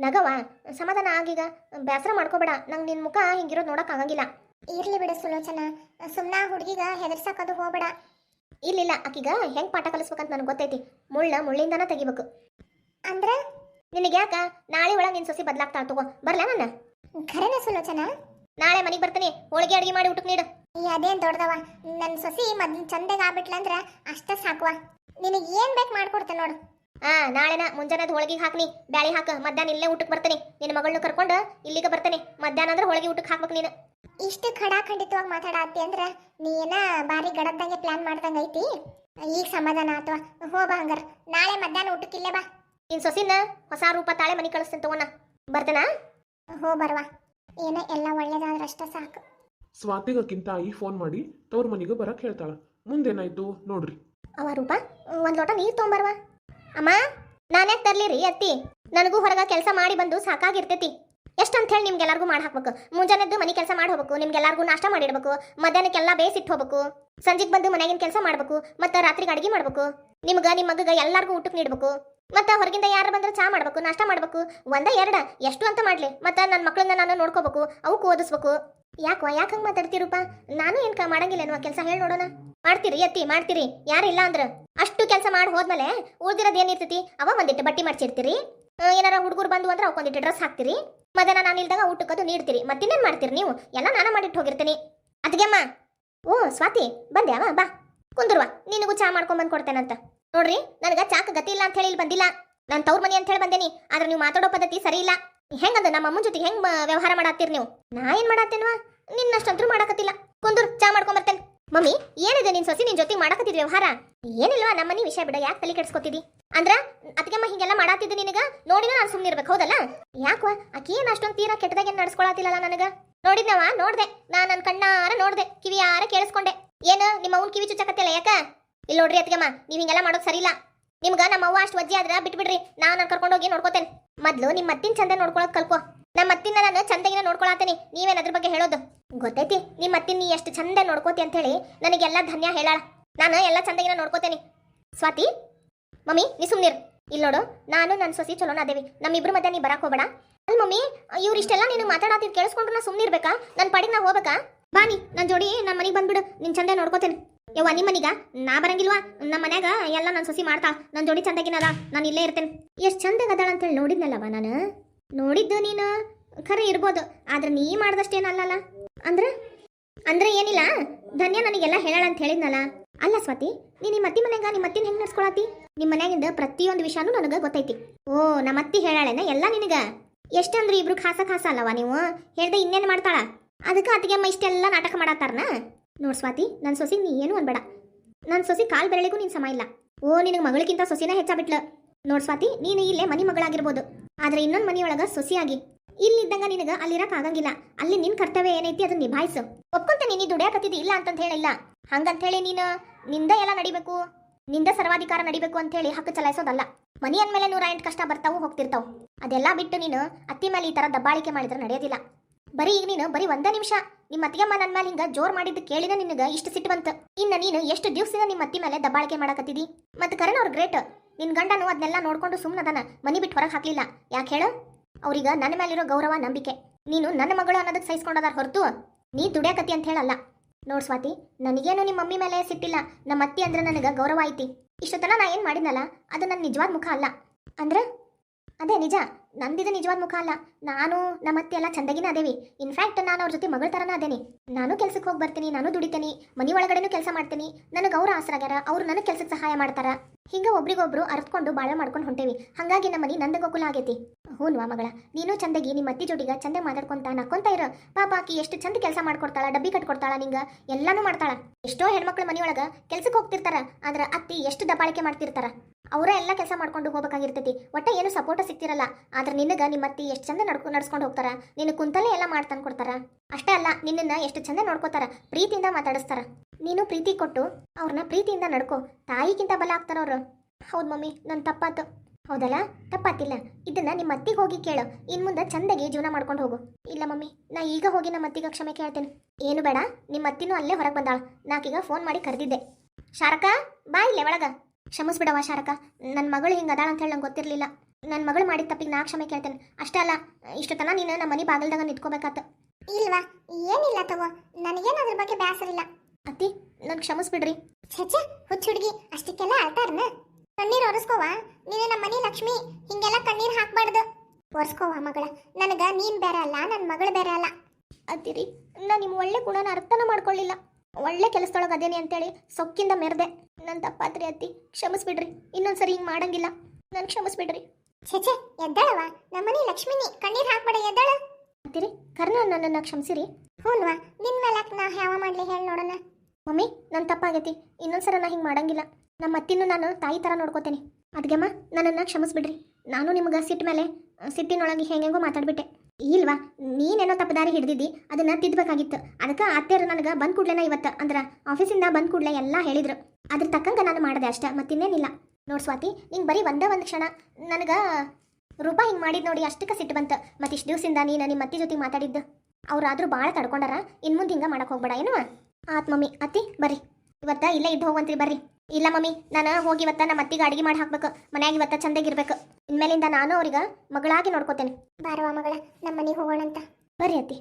ನಗವಾ ಸಮಾಧಾನ ಆಗೀಗ ಬೇಸರ ಮಾಡ್ಕೋಬೇಡ. ನಂಗೆ ನಿನ್ನ ಮುಖ ಹಿಂಗಿರೋದು ನೋಡೋಕ್ಕಾಗಂಗಿಲ್ಲ ಆಗಂಗಿಲ್ಲ. ಇರ್ಲಿ ಬಿಡು ಸುಲೋಚನ. ಸುಮ್ಮನೆ ಹುಡುಗಿಗ ಹೆದರ್ಸಕ್ಕದು ಹೋಗ್ಬೇಡ. ಇಲ್ಲಿಲ್ಲ ಆಕಿಗ ಹೆಂಗ್ ಪಾಠ ಕಲಿಸ್ಬೇಕಂತ ನನಗೆ ಗೊತ್ತೈತಿ. ಮುಳ್ಳ ಮುಳ್ಳಿಂದನ ತೆಗಿಬೇಕು. ಅಂದ್ರೆ? ನಿನಗೆ ಯಾಕ? ನಾಳೆ ಒಳಗೆ ನಿನ್ ಸೊಸಿ ಬದಲಾಗ್ತಾಳ ತಗೋ. ಬರ್ಲಾ ನನ್ನ? ಖರೇನ ಸುಲೋಚನ? ನಾಳೆ ಮನೆಗೆ ಬರ್ತೀನಿ. ಹೋಳಿಗೆ ಅಡಿಗೆ ಮಾಡಿ ಊಟಕ್ಕೆ ನೀಡು. ಅದೇನು ದೊಡ್ಡದವ. ನನ್ನ ಸೊಸಿ ಮೊದ್ಲು ಚಂದಾಗ ಆಗ್ಬಿಟ್ಲ ಅಂದ್ರೆ ಅಷ್ಟ ಸಾಕುವ. ನಿನಗೆ ಏನ್ ಬೇಕು ಮಾಡ್ಕೊಡ್ತೇನೆ ನೋಡು. ಆ ನಾಳೆನ ಮುಂಜಾನೆ ಹೋಳಿಗೆ ಹಾಕ್ನಿ. ಬ್ಯಾಳಿ ಹಾಕ. ಮಧ್ಯಾಹ್ನ ಇಲ್ಲೇ ಊಟಕ್ಕೆ ಬರ್ತೀನಿ. ನಿನ್ನ ಮಗಳನ್ನ ಕರ್ಕೊಂಡು ಇಲ್ಲಿಗೆ ಬರ್ತೀನಿ. ಮಧ್ಯಾಹ್ನ ಅಂದ್ರೆ ಹೋಳಿಗೆ ಊಟಕ್ಕೆ ಹಾಕ್ಬೇಕು ನೀನು. ಇಷ್ಟು ಖಡಾಖಂಡಿತವಾಗಿ ಮಾತಾಡತ್ತಿ ಅಂದ್ರೆ ನೀ ಏನ ಬಾರಿ ಗಡದ್ದಂಗೆ ಪ್ಲಾನ್ ಮಾಡ್ದಂಗೆ ಐತಿ? ಈಗ ಸಮಾಧಾನ ಆತವ ಹೋಗ ಬಾ ಹಂಗಾರ. ನಾಳೆ ಮಧ್ಯಾಹ್ನ ಊಟಕ್ಕೆ ಇಲ್ಲೇ ಬಾ. ನಿನ್ ಸೊಸಿನ ಹೊಸ ರೂಪ ತಾಳೆ ಮನೆ ಕಳಿಸ್ತೀನಿ ತಗೋಣ. ಬರ್ತೇನಾ ಹೋ ಬರ್ವಾ ಏನ ಎಲ್ಲ ಒಳ್ಳೇದಾದ್ರೆ ಅಷ್ಟ ಸಾಕು. ಸ್ವಾತಿಗಕ್ಕಿಂತ ಈ ಫೋನ್ ಮಾಡಿ ತವ್ರ ಮನೆಗೆ ಬರಕ್ ಹೇಳ್ತಾಳ. ಮುಂದೇನಾಯ್ತು ನೋಡ್ರಿ. ಅವ ರೂಪ ಒಂದ್ ಲೋಟ ನೀರ್ ತಗೊಂಬರ್ವಾ ಅಮ್ಮ ನಾನೇ ತರ್ಲಿ ರೀ ಅತ್ತಿ? ನನಗೂ ಹೊರಗ ಕೆಲಸ ಮಾಡಿ ಬಂದು ಸಾಕಾಗಿರ್ತೈತಿ. ಎಷ್ಟಂತ ಹೇಳಿ ನಿಮ್ಗೆಲ್ಲರಿಗೂ ಮಾಡಿ ಹಾಕ್ಬೇಕು ಮುಂಜಾನೆದ್ದು ಮನೆ ಕೆಲಸ ಮಾಡಿ ಹೋಗ್ಬೇಕು ನಿಮ್ಗೆಲ್ಲರಿಗೂ ನಾಷ್ಟ ಮಾಡಿಡ್ಬೇಕು, ಮಧ್ಯಾಹ್ನಕ್ಕೆಲ್ಲ ಬೇಯಿಸಿಟ್ಟು ಹೋಗ್ಬೇಕು ಸಂಜೆಗೆ ಬಂದು ಮನೆಗಿನ ಕೆಲಸ ಮಾಡ್ಬೇಕು, ಮತ್ತೆ ರಾತ್ರಿಗೆ ಅಡಿಗೆ ಮಾಡ್ಬೇಕು, ನಿಮ್ಗೆ ನಿಮ್ಮ ಮಗ ಎಲ್ಲರಿಗೂ ಊಟಕ್ಕೆ ನೀಡ್ಬೇಕು, ಮತ್ತೆ ಹೊರಗಿಂದ ಯಾರು ಬಂದ್ರೆ ಚಾ ಮಾಡ್ಬೇಕು, ನಾಷ್ಟ ಮಾಡ್ಬೇಕು, ಒಂದ ಎರಡ, ಎಷ್ಟು ಅಂತ ಮಾಡ್ಲಿ, ಮತ್ತೆ ನನ್ನ ಮಕ್ಕಳನ್ನ ನಾನು ನೋಡ್ಕೋಬೇಕು ಅವು ಓದಿಸ್ಬೇಕು. ಯಾಕೋ ಯಾಕೆ ಹಂಗೆ ಮಾತಾಡ್ತೀರಪ್ಪ ನಾನು ಏನು ಮಾಡಂಗಿಲ್ಲ ಅನ್ನೋ ಕೆಲಸ ಹೇಳಿ ನೋಡೋಣ. ಮಾಡ್ತೀರಿ, ಎತ್ತಿ, ಮಾಡ್ತೀರಿ ಯಾರಿಲ್ಲ ಅಂದ್ರೆ. ಅಷ್ಟು ಕೆಲಸ ಮಾಡಿ ಹೋದ್ಮೇಲೆ ಉಳ್ದಿರೋದು ಏನಿರ್ತೈತಿ ಅವ ಒಂದಿಟ್ಟು ಬಟ್ಟಿ ಮಾಡ್ಸಿರ್ತೀರಿ ಏನಾರ ಹುಡುಗರು ಬಂದು ಅಂದ್ರೆ ಅವಕ್ಕೊಂದಿಟ್ಟು ಡ್ರೆಸ್ ಹಾಕ್ತೀರಿ. ಮದನ ನಾನು ಇಲ್ದಾಗ ಊಟಕ್ಕದು ನೀಡ್ತೀರಿ. ಮತ್ತಿನ್ನೇನು ಮಾಡ್ತೀರಿ ನೀವು? ಎಲ್ಲ ನಾನು ಮಾಡಿಟ್ಟು ಹೋಗಿರ್ತೀನಿ. ಅಮ್ಮ ಓ, ಸ್ವಾತಿ ಬಂದ್ಯಾವ ಬಾ. ಕುಂದುರ್ವ, ನಿನಗೂ ಚಾ ಬಂದ್ ಕೊಡ್ತೇನಂತ. ನೋಡ್ರಿ, ನನಗೆ ಚಾಕ ಗತಿ ಇಲ್ಲ ಅಂತ ಹೇಳಿ ಇಲ್ಲಿ ಬಂದಿಲ್ಲ. ನಾನು ತವ್ರ ಮನೆ ಅಂತ ಹೇಳಿ ಬಂದೇನಿ. ಆದ್ರೆ ನೀವು ಮಾತಾಡೋ ಪದ್ಧತಿ ಸರಿ ಇಲ್ಲ. ಹೆಂಗಂದ ನಮ್ಮ ಅಮ್ಮನ ಜೊತೆ ಹೆಂಗ್ ವ್ಯವಹಾರ ಮಾಡತ್ತೀರಿ ನೀವು? ನಾ ಏನ್ ಮಾಡತ್ತೇನ್ವಾ? ನಿನ್ನಷ್ಟಂತೂ ಮಾಡಕತ್ತಿಲ್ಲ. ಕುಂದ್ರು, ಚಾ ಮಾಡ್ಕೊಂಡ್ ಬರ್ತೇನೆ. ಮಮ್ಮಿ, ಏನಿದೆ ನಿನ್ ಸೊಸಿ? ನಿನ್ ಜೊತೆ ಮಾಡಕತ್ತಿದ್ ವ್ಯವಹಾರ? ಏನಿಲ್ವಾ ನಮ್ಮ ಮನೆ ವಿಷಯ ಬಿಡ. ಯಾಕೆ ತಲೆ ಕೆಡ್ಸ್ಕೊತಿದಿ? ಅಂದ್ರ ಅದಕ್ಕೆಮ್ಮ ಹಿಂಗೆಲ್ಲ ಮಾಡಾತಿದ್ದು ನಿನಗ? ನೋಡಿನ ನಾನು ಸುಮ್ಮನೆ ಇರ್ಬೇಕು, ಹೌದಲ್ಲ? ಯಾಕೋ ಆಕಿ ಏನ್ ಅಷ್ಟೊಂದು ತೀರಾ ಕೆಟ್ಟದಾಗ ಏನು ನಡ್ಸ್ಕೊಳತಿಲ್ಲಲ್ಲ ನನಗ? ನೋಡಿದ್ನವ? ನೋಡ್ದೆ. ನಾ ನನ್ನ ಕಣ್ಣಾರ ನೋಡ್ದೆ. ಕಿವಿಯಾರ ಕೇಳಿಸ್ಕೊಂಡೆ. ಏನು, ನಿಮ್ಮ ಅವ್ನ ಕಿವಿ ಚುಚ್ಚಕತ್ತಿಲ್ಲ ಯಾಕ? ಇಲ್ಲಿ ನೋಡ್ರಿ ಅತ್ಗೆಮ್ಮ ನೀವು ಹಿಂಗೆಲ್ಲ ಮಾಡೋದು ಸರಿ ಇಲ್ಲ ನಿಮ್ಗ ನಮ್ಮ ಅವ್ವ ಅಷ್ಟು ವಜ್ಜಿ ಆದ್ರ ಬಿಟ್ಬಿಡ್ರಿ. ನಾನು ಕರ್ಕೊಂಡೋಗಿ ನೋಡ್ಕೋತೇನೆ. ಮೊದ್ಲು ನಿಮ್ಮ ಅತ್ತಿನ ಚಂದ ನೋಡ್ಕೊಳಕ್ ಕಲ್ಕೋ ನಮ್ಮ ಅತ್ತಿನ ನಾನು ಚಂದಗಿನ ನೋಡ್ಕೊಳತೇನೆ. ನೀವೇನು ಅದ್ರ ಬಗ್ಗೆ ಹೇಳೋದು? ಗೊತ್ತೈತಿ ನಿಮ್ಮ ಅತ್ತಿನ ನೀ ಎಷ್ಟು ಚಂದ ನೋಡ್ಕೋತಿ ಅಂತ ಹೇಳಿ ನನಗೆಲ್ಲ ಧನ್ಯ ಹೇಳಾಳ. ನಾನು ಎಲ್ಲ ಚಂದಗಿನ ನೋಡ್ಕೋತೇನೆ. ಸ್ವಾತಿ, ಮಮ್ಮಿ, ನೀ ಸುಮ್ನಿರ್ ಇಲ್ಲಿ ನೋಡು, ನಾನು ನನ್ನ ಸೊಸಿ ಚಲೋನ ಅದೇವಿ. ನಮ್ಮಿಬ್ರು ಮಧ್ಯ ನೀ ಬರಾಕ್ ಹೋಗಬೇಡ. ಅಲ್ ಮಮ್ಮಿ, ಇವ್ರು ಇಷ್ಟೆಲ್ಲ ನೀನು ಮಾತಾಡತ್ತಿದ್ ಕೇಳಿಸ್ಕೊಂಡ್ರು ನಾ ಸುಮ್ನಿರ್ಬೇಕಾ ನನ್ನ ಪಾಡಿಗೆ ನಾ ಹೋಗ್ಬೇಕಾ? ಬಾನಿ ನನ್ನ ಜೋಡಿ ನಮ್ಮ ಮನೆಗೆ ಬಂದ್ಬಿಡು. ನಿನ್ ಚಂದ ನೋಡ್ಕೋತೇನೆ. ಯವ್ವ ನಿಮ್ಮ ಮನೀಗ? ನಾ ಬರಂಗಿಲ್ವಾ? ನಮ್ಮ ಮನ್ಯಾಗ ಎಲ್ಲ ನನ್ನ ಸೊಸಿ ಮಾಡ್ತಾ ನನ್ನ ಜೋಡಿ ಚಂದಗಿನದ. ನಾನು ಇಲ್ಲೇ ಇರ್ತೇನೆ. ಎಷ್ಟು ಚಂದಾಗ ಅದಾಳ ಅಂತೇಳಿ ನೋಡಿದ್ನಲ್ಲವ ನಾನು? ನೋಡಿದ್ದು ನೀನು? ಖರೆ ಇರ್ಬೋದು. ಆದ್ರೆ ನೀ ಮಾಡ್ದಷ್ಟೇನಲ್ಲಲ್ಲ ಅಂದ್ರೆ? ಅಂದ್ರೆ ಏನಿಲ್ಲ. ಧನ್ಯ ನನಗೆಲ್ಲ ಹೇಳಾಳ ಅಂತ ಹೇಳಿದ್ನಲ್ಲ. ಅಲ್ಲ ಸ್ವಾತಿ ನೀ ನಿಮ್ಮ ಅತ್ತಿ ಮನೆಗ ನಿಮ್ಮ ಅತ್ತಿನ ಹೆಂಗ್ ನಡ್ಸ್ಕೊಳತಿ ನಿಮ್ಮ ಮನ್ಯಾಗಿಂದ ಪ್ರತಿಯೊಂದು ವಿಷಯನೂ ನನಗೆ ಗೊತ್ತೈತಿ. ಓ ನಮ್ಮ ಅತ್ತಿ ಹೇಳಾಳೆನ ಎಲ್ಲ ನಿನಗ? ಎಷ್ಟಂದ್ರೆ ಇಬ್ರು ಖಾಸ ಖಾಸ ಅಲ್ಲವಾ ನೀವು? ಹೇಳ್ದೆ ಇನ್ನೇನು ಮಾಡ್ತಾಳ? ಅದಕ್ಕೆ ಅತ್ತಿಗೆಮ್ಮ ಇಷ್ಟೆಲ್ಲ ನಾಟಕ ಮಾಡತ್ತಾರನ? ನೋಡ್ ಸ್ವಾತಿ ನನ್ನ ಸೊಸಿ ನೀ ಏನು ಅನ್ಬೇಡ. ನನ್ನ ಸೊಸಿ ಕಾಲ್ ಬೆರಳಿಗೂ ನಿನ್ ಸಮ ಇಲ್ಲ. ಓ, ನಿನಗೆ ಮಗಳಿಗಿಂತ ಸೊಸಿನ ಹೆಚ್ಚಾಬಿಟ್ಲ ನೋಡ್ ಸ್ವಾತಿ, ನೀನು ಇಲ್ಲೇ ಮನಿ ಮಗಳಾಗಿರ್ಬೋದು. ಆದ್ರೆ ಇನ್ನೊಂದು ಮನಿಯೊಳಗ ಸೊಸಿಯಾಗಿ. ಇಲ್ಲಿದ್ದಂಗ ನಿನಗ ಅಲ್ಲಿರಕ್ ಆಗಂಗಿಲ್ಲ. ಅಲ್ಲಿ ನಿನ್ ಕರ್ತವ್ಯ ಏನೈತಿ ಅದನ್ನ ನಿಭಾಯಿಸು. ಒಪ್ಕೊಂತೀನಿ ನೀ ದುಡಿಯಾಕತ್ತಿದ್ದಿ ಇಲ್ಲ ಅಂತಂತ ಹೇಳಿಲ್ಲ ಹಂಗಂತ ಹೇಳಿ ನೀನು? ನಿಂದ ಎಲ್ಲ ನಡಿಬೇಕು? ನಿಂದ ಸರ್ವಾಧಿಕಾರ ನಡಿಬೇಕು ಅಂತ ಹೇಳಿ ಹಕ್ಕು ಚಲಾಯಿಸೋದಲ್ಲ. ಮನಿ ಅಂದಮೇಲೆ ನೂರ ಎಂಟು ಕಷ್ಟ ಬರ್ತಾವು ಹೋಗ್ತಿರ್ತಾವು. ಅದೆಲ್ಲ ಬಿಟ್ಟು ನೀನು ಅತ್ತಿ ಮೇಲೆ ಈ ತರ ದಬ್ಬಾಳಿಕೆ ಮಾಡಿದ್ರೆ ನಡೆಯೋದಿಲ್ಲ. ಬರೀ ಈಗ ನೀನು ಬರೀ ಒಂದೇ ನಿಮಿಷ. ನಿಮ್ಮ ಅತ್ತಿಗೆಮ್ಮ ನನ್ನ ಮೇಲೆ ಹಿಂಗ ಜೋರ್ ಮಾಡಿದ್ದು ಕೇಳಿದ ನಿನಗೆ ಇಷ್ಟು ಸಿಟ್ಟು ಬಂತು. ಇನ್ನ ನೀನು ಎಷ್ಟು ದಿವಸದಿಂದ ನಿಮ್ಮ ಅತ್ತಿ ಮೇಲೆ ದಬ್ಬಾಳಿಕೆ ಮಾಡಕತ್ತಿದಿ? ಮತ್ತೆ ಕರಣ್ ಅವ್ರು ಗ್ರೇಟ್. ನಿನ್ನ ಗಂಡನು ಅದನ್ನೆಲ್ಲ ನೋಡ್ಕೊಂಡು ಸುಮ್ಮನದನ ಮನಿ ಬಿಟ್ಟು ಹೊರಗೆ ಹಾಕಲಿಲ್ಲ. ಯಾಕೆ ಹೇಳು? ಅವ್ರೀಗ ನನ್ನ ಮೇಲಿರೋ ಗೌರವ, ನಂಬಿಕೆ. ನೀನು ನನ್ನ ಮಗಳು ಅನ್ನೋದಕ್ಕೆ ಸಹಿಸ್ಕೊಂಡದಾರ ಹೊರತು ನೀ ದುಡಿಯಾಕತಿ ಅಂತ ಹೇಳಲ್ಲ. ನೋಡ್ ಸ್ವಾತಿ, ನನಗೇನು ನಿಮ್ಮ ಮಮ್ಮಿ ಮೇಲೆ ಸಿಟ್ಟಿಲ್ಲ. ನಮ್ಮ ಅತ್ತಿ ಅಂದ್ರೆ ನನಗೆ ಗೌರವ ಐತಿ. ಇಷ್ಟೊತ್ತನ ನಾ ಏನು ಮಾಡಿದ್ನಲ್ಲ, ಅದು ನನ್ನ ನಿಜವಾದ ಮುಖ ಅಲ್ಲ. ಅಂದ್ರೆ? ಅದೇ ನಿಜ, ನಂದಿದ ನಿಜವಾದ ಮುಖ ಅಲ್ಲ. ನಾನು ನಮ್ಮ ಅತ್ತೆ ಎಲ್ಲ ಚಂದಗಿನ ಅದೇವಿ. ಇನ್ಫ್ಯಾಕ್ಟ್ ನಾನು ಅವ್ರ ಜೊತೆ ಮಗಳ ಥರನ ಅದೇನಿ. ನಾನು ಕೆಲ್ಸಕ್ಕೆ ಹೋಗಿ ಬರ್ತೀನಿ, ನಾನು ದುಡಿತೀನಿ, ಮನಿ ಒಳಗಡೆನೂ ಕೆಲಸ ಮಾಡ್ತೀನಿ. ನನಗೆ ಅವ್ರ ಆಸರಾಗ್ಯಾರ, ಅವ್ರು ನನಗೆ ಕೆಲಸಕ್ಕೆ ಸಹಾಯ ಮಾಡ್ತಾರ. ಹಿಂಗೆ ಒಬ್ರಿಗೊಬ್ರು ಅರ್ತ್ಕೊಂಡು ಬಾಳ ಮಾಡ್ಕೊಂಡು ಹೊಂಟೇವಿ. ಹಂಗಾಗಿ ನಮ್ಮ ಮನೆ ನಂದ ಗೋಕುಲ ಆಗೈತಿ ಹೂನ್ವಾ ಮಗಳ, ನೀನು ಚಂದಗಿ, ನಿಮ್ಮ ಅತ್ತಿ ಜೋಡಿಗ ಚಂದ ಮಾತಾಡ್ಕೊಂತ ನಕ್ಕೊಂತ ಇರ. ಪಾಪ ಆಕಿ ಎಷ್ಟು ಚಂದ ಕೆಲಸ ಮಾಡ್ಕೊಡ್ತಾಳ, ಡಬ್ಬಿ ಕಟ್ಕೊಡ್ತಾಳ ನಿಂಗ, ಎಲ್ಲಾನು ಮಾಡ್ತಾಳ. ಎಷ್ಟೋ ಹೆಣ್ಮಕ್ಳು ಮನಿಯೊಳಗ ಕೆಲ್ಸಕ್ಕೆ ಹೋಗ್ತಿರ್ತಾರ, ಆದ್ರೆ ಅತ್ತಿ ಎಷ್ಟು ದಬ್ಬಾಳಿಕೆ ಮಾಡ್ತಿರ್ತಾರ. ಅವರೇ ಎಲ್ಲ ಕೆಲಸ ಮಾಡ್ಕೊಂಡು ಹೋಗ್ಬೇಕಾಗಿರ್ತೈತಿ. ಒಟ್ಟ ಏನು ಸಪೋರ್ಟ್ ಸಿಗ್ತಿರಲ್ಲ. ಆದ್ರೆ ನಿನಗ ನಿಮ್ಮ ಅತ್ತಿ ಎಷ್ಟು ಚಂದ ನಡ್ಕೊ ನಡ್ಸ್ಕೊಂಡು ಹೋಗ್ತಾರ. ನಿನ್ನ ಕುಂತಲೇ ಎಲ್ಲ ಮಾಡ್ತಾನೆ ಕೊಡ್ತಾರ. ಅಷ್ಟೇ ಅಲ್ಲ, ನಿನ್ನನ್ನು ಎಷ್ಟು ಚಂದ ನೋಡ್ಕೋತಾರ. ಪ್ರೀತಿಯಿಂದ ಮಾತಾಡಿಸ್ತಾರ. ನೀನು ಪ್ರೀತಿ ಕೊಟ್ಟು ಅವ್ರನ್ನ ಪ್ರೀತಿಯಿಂದ ನಡ್ಕೋ. ತಾಯಿಗಿಂತ ಬಲ ಆಗ್ತಾರ ಅವ್ರು. ಹೌದು ಮಮ್ಮಿ ನನ್ನ ತಪ್ಪಾತು. ಹೌದಲ್ಲ? ತಪ್ಪಾತಿಲ್ಲ. ಇದನ್ನ ನಿಮ್ಮ ಅತ್ತಿಗೆ ಹೋಗಿ ಕೇಳು. ಇನ್ ಮುಂದೆ ಚಂದಗೆ ಜೀವನ ಮಾಡ್ಕೊಂಡು ಹೋಗು. ಇಲ್ಲ ಮಮ್ಮಿ, ನಾ ಈಗ ಹೋಗಿ ನಮ್ಮ ಅತ್ತಿಗೆ ಕ್ಷಮೆ ಕೇಳ್ತೇನೆ. ಏನು ಬೇಡ ನಿಮ್ಮ ಅತ್ತಿನೂ ಅಲ್ಲೇ ಹೊರಗೆ ಬಂದಾಳ. ನಾಕೀಗ ಫೋನ್ ಮಾಡಿ ಕರೆದಿದ್ದೆ. ಶಾರಕಾ, ಬಾ ಇಲ್ಲೇ ಒಳಗ. ಕ್ಷಮಿಸ್ಬಿಡವ ಶಾರಕ. ನನ್ನ ಮಗಳು ಹಿಂಗೆ ಅದಾಳ ಅಂತ ಹೇಳಿ ನಂಗೆ ಗೊತ್ತಿರಲಿಲ್ಲ. ನನ್ನ ಮಗಳು ಮಾಡಿದ ತಪ್ಪಿಗೆ ನಾ ಕ್ಷಮೆ ಕೇಳ್ತೇನೆ. ಅಷ್ಟೇ ಅಲ್ಲ ಇಷ್ಟು ತನ ನೀನು ನಮ್ಮ ಮನೆ ಬಾಗಿಲ್ದಾಗ ನಿಂತ್ಕೋಬೇಕಾತ. ಇಲ್ವಾ? ಏನಿಲ್ಲ ತಗೋ. ನನಗೇನು ಅದ್ರ ಬಗ್ಗೆ ಬ್ಯಾಸರಿಲ್ಲ. ಅತಿ ಅತ್ತಿ ನನ್ ಕ್ಷಮಿಸ್ಬಿಡ್ರಿ. ಛೆ ಹುಚ್ಚ ಹುಡುಗಿ. ಅಷ್ಟಕ್ಕೆಲ್ಲ ಅಳ್ತಾರನ? ಕಣ್ಣೀರ್ ಒರೆಸ್ಕೋವ? ನೀನು ನಮ್ಮ ಮನೆ ಲಕ್ಷ್ಮಿ. ಹಿಂಗೆಲ್ಲ ಕಣ್ಣೀರ್ ಹಾಕ್ಬಾರ್ದು. ಒರೆಸ್ಕೋವ ಮಗಳ. ನನಗ ನೀನ್ ಬೇರೆ ಅಲ್ಲ ನನ್ನ ಮಗಳು ಬೇರೆ ಅಲ್ಲ. ಅತ್ತಿರಿ ನಾನು ನಿಮ್ಮ ಒಳ್ಳೆ ಗುಣನ ಅರ್ಥನ ಮಾಡ್ಕೊಳ್ಳಿಲ್ಲ. ಒಳ್ಳೆ ಕೆಲಸದೊಳಗೆ ಅದೇನಿ ಅಂತೇಳಿ ಸೊಕ್ಕಿಂದ ಮೆರೆದೆ. ನನ್ನ ತಪ್ಪಾತ್ರಿ ಅತ್ತಿ ಕ್ಷಮಿಸ್ಬಿಡ್ರಿ. ಇನ್ನೊಂದ್ಸರಿ ಹಿಂಗೆ ಮಾಡಂಗಿಲ್ಲ. ನಾನು ಕ್ಷಮಿಸ್ಬಿಡ್ರಿ. ಛೆ ಎದ್ದಾಳವ ನಮ್ಮನೆ ಲಕ್ಷ್ಮಿನಿ ಕಣ್ಣೀರ್ ಹಾಕ್ಬೇಡ ಎದ್ದಾಳ. ಅಂತೀರಿ? ಕರ್ನ ನನ್ನನ್ನು ಕ್ಷಮಿಸಿರಿ. ಹ್ಞೂನ್ವಾ ನಿನ್ ಮೇಲೆ ನಾ ಯಾವ ಮಾಡ್ಲಿ ಹೇಳಿ ನೋಡೋಣ. ಮಮ್ಮಿ ನನ್ನ ತಪ್ಪಾಗೈತಿ. ಇನ್ನೊಂದ್ಸರ ನಾ ಹಿಂಗೆ ಮಾಡಂಗಿಲ್ಲ. ನಮ್ಮ ಅತ್ತಿನೂ ನಾನು ತಾಯಿ ಥರ ನೋಡ್ಕೋತೇನೆ. ಅದ್ಗೆಮ್ಮ ನನ್ನನ್ನು ಕ್ಷಮಿಸ್ಬಿಡ್ರಿ. ನಾನು ನಿಮ್ಗೆ ಸಿಟ್ಟ ಮೇಲೆ ಸಿಟ್ಟಿನೊಳಗೆ ಹೆಂಗೆಂಗೋ ಮಾತಾಡ್ಬಿಟ್ಟೆ. ಇಲ್ವಾ? ನೀನೇನೋ ತಪ್ಪದಾರಿ ಹಿಡ್ದಿದ್ದಿ, ಅದನ್ನ ತಿದ್ದಬೇಕಾಗಿತ್ತು ಅದಕ್ಕೆ ಅತ್ತೆರು ನನಗೆ ಬಂದ್ ಕೂಡ್ಲೇನ ಇವತ್ತು? ಅಂದ್ರೆ ಆಫೀಸಿಂದ ಬಂದ್ ಕೂಡ್ಲೆ ಎಲ್ಲ ಹೇಳಿದ್ರು. ಅದ್ರ ತಕ್ಕಂಗೆ ನಾನು ಮಾಡಿದೆ ಅಷ್ಟೇ, ಮತ್ತಿನ್ನೇನಿಲ್ಲ. ನೋಡಿ ಸ್ವಾತಿ, ನಿಂಗೆ ಬರೀ ಒಂದೇ ಒಂದು ಕ್ಷಣ. ನನಗೆ ರೂಪಾಯಿ ಹಿಂಗೆ ಮಾಡಿದ್ ನೋಡಿ ಅಷ್ಟಕ್ಕೆ ಸಿಟ್ಟು ಬಂತು. ಮತ್ತೆ ಇಷ್ಟು ದಿವಸದಿಂದ ನೀನು ನಿಮ್ಮ ಅತ್ತೆ ಜೊತೆ ಮಾತಾಡಿದ್ದು. ಅವರಾದರೂ ಭಾಳ ತಡ್ಕೊಂಡಾರ ಇನ್ನು ಮುಂದೆ ಹಿಂಗೆ ಮಾಡೋಕೆ ಹೋಗ್ಬೇಡ ಏನು ಆತ್ ಮಮ್ಮಿ, ಅತ್ತಿ, ಬರ್ರಿ. ಇವತ್ತ ಇಲ್ಲೇ ಇದ್ದು ಹೋಗಂತ್ರಿ ಬರ್ರಿ. ಇಲ್ಲ ಮಮ್ಮಿ ನಾನು ಹೋಗಿ ಇವತ್ತ ನಮ್ಮ ಅತ್ತಿಗೆ ಅಡಿಗೆ ಮಾಡಿ ಹಾಕ್ಬೇಕು. ಮನ್ಯಾಗ ಇವತ್ತ ಚಂದಾಗಿರ್ಬೇಕು. ಇನ್ಮೇಲಿಂದ ನಾನು ಅವ್ರಿಗೆ ಮಗಳಾಗಿ ನೋಡ್ಕೋತೇನೆ. ಬಾರವಾ ಮಗಳ ನಮ್ಮ ಮನೆಗೆ ಹೋಗೋಣ ಅಂತ. ಬರ್ರಿ ಅತ್ತಿ.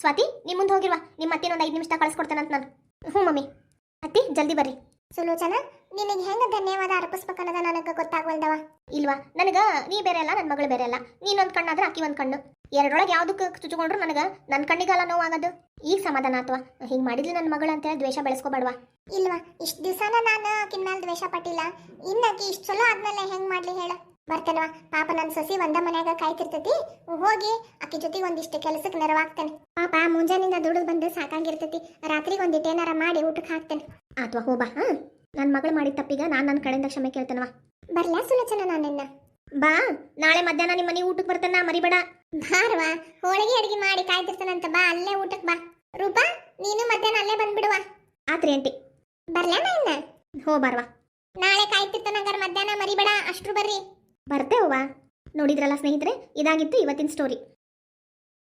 ಸ್ವಾತಿ ನಿಮ್ಮ ಮುಂದೆ ಹೋಗಿರ್ವಾ. ನಿಮ್ಮ ಅತ್ತಿನ ಒಂದು ಐದು ನಿಮಿಷ ಕಳಿಸ್ಕೊಡ್ತೇನಂತ ನಾನು. ಹ್ಞೂ ಮಮ್ಮಿ. ಅತ್ತಿ ಜಲ್ದಿ ಬರ್ರಿ. ಸುಲೋಚನ ನಿನಗೆ ಹೆಂಗ ಧನ್ಯವಾದ ಅರ್ಪಿಸ್ಬೇಕನ್ನೋದ ನನಗೆ ಗೊತ್ತಾಗವಲ್ದವ ಇಲ್ವಾ? ನನಗೆ ನೀ ಬೇರೆ ಅಲ್ಲ ನನ್ನ ಮಗಳು ಬೇರೆ ಅಲ್ಲ. ನೀನೊಂದು ಕಣ್ಣಾದ್ರೆ ಆಕಿ ಒಂದು ಕಣ್ಣು. ಎರಡೊಳಗೆ ಯಾವ್ದಕ್ಕೆ ಚುಚ್ಕೊಂಡ್ರು ನನಗೆ? ನನ್ನ ಕಣ್ಣಿಗೆಲ್ಲ ನೋವಾಗದು. ಈಗ ಸಮಾಧಾನ ಅಥವಾ ಹಿಂಗೆ ಮಾಡಿದ್ಲಿ ನನ್ನ ಮಗಳು ಅಂತೇಳಿ ದ್ವೇಷ ಬೆಳೆಸ್ಕೋಬೇಡ್ವಾ? ಇಲ್ವಾ ಇಷ್ಟು ದಿವಸನ ನಾನು ಆಕಿನ ಮೇಲೆ ದ್ವೇಷ ಪಟ್ಟಿಲ್ಲ. ಇನ್ನಾಕಿ ಇಷ್ಟು ಚಲೋ ಆದ್ಮೇಲೆ ಹೆಂಗ್ ಮಾಡ್ಲಿ ಹೇಳ. ಬರ್ತೇನವಾ ಪಾಪ ನನ್ನ ಸೊಸಿ ಒಂದ ಮನ್ಯಾಗ ಕಾಯ್ತಿರ್ತೈತಿ. ಹೋಗಿ ಆಕಿ ಜೊತೆಗೆ ಒಂದಿಷ್ಟು ಕೆಲಸಕ್ಕೆ ನೆರವಾಗ್ತೇನೆ. ಪಾಪ ಮುಂಜಾನಿಂದ ದುಡಿದು ಬಂದು ಸಾಕಾಗಿರ್ತೈತಿ. ರಾತ್ರಿಗೆ ಒಂದಿಟ್ಟು ಏನಾರ ಮಾಡಿ ಊಟಕ್ಕೆ ಹಾಕ್ತೇನೆ. ಅಥವಾ ಹೋಬಾ ಹಾ. ನನ್ನ ಮಗಳು ಮಾಡಿದ ತಪ್ಪಿಗ ನಾನು ನನ್ನ ಕಡೆಯಿಂದ ಕ್ಷಮೆ ಕೇಳ್ತೇನವಾ? ಬರ್ಲಾ ಸುಲಚನ ನಾನಿನ್ನ ಬಾ ನಾಳೆ ಮಧ್ಯಾಹ್ನ ನಿಮ್ಮ ಮನೆ ಊಟಕ್ಕೆ ಬರ್ತಾನ ಮರಿಬೇಡ. ಬಾರ್ವಾ ಹೋಳಿಗೆ ಅಡಿಗೆ ಮಾಡಿ ಕಾಯ್ತಿರ್ತಾನಂತ ಬಾ ಅಲ್ಲೇ ಊಟಕ್ಕೆ ಬಾ. ರೂಪಾ ನೀನು ಮಧ್ಯಾಹ್ನ ಅಲ್ಲೇ ಬಂದ್ಬಿಡುವ. ಆತ್ರಿ ಆಂಟಿ. ಬರ್ಲಾ ಇನ್ನ? ಹೋ ಬಾರ್ವಾ. ನಾಳೆ ಕಾಯ್ತಿರ್ತಾನಂಗಾರ ಮಧ್ಯಾಹ್ನ ಮರಿಬೇಡ ಅಷ್ಟ್ರು ಬರ್ರಿ. ಬರ್ತೇವವ್ವ ನೋಡಿದ್ರಲ್ಲ ಸ್ನೇಹಿತರೆ ಇದಾಗಿತ್ತು ಇವತ್ತಿನ ಸ್ಟೋರಿ